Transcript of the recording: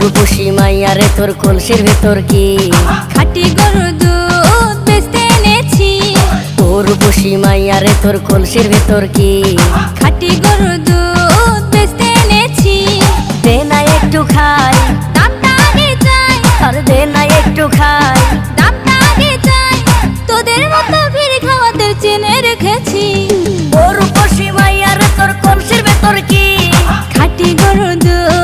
রূপসী মাইয়া রে তোর কলসির ভেতর কি? খাটি গরুর দুধ বেচতে এনেছি। ও রূপসী মাইয়া রে তোর কলসির ভেতর কি? খাটি গরুর দুধ বেচতে এনেছি। দে না একটু খাই। দামটা আগে আর দে না একটু খাই। দামটা আগে তোদের মতো ভিড় খাওয়াতে চেনে রেখেছি। ও রূপসী মাইয়া রে তোর কলসির ভেতর কি? খাটি গরুর দুধ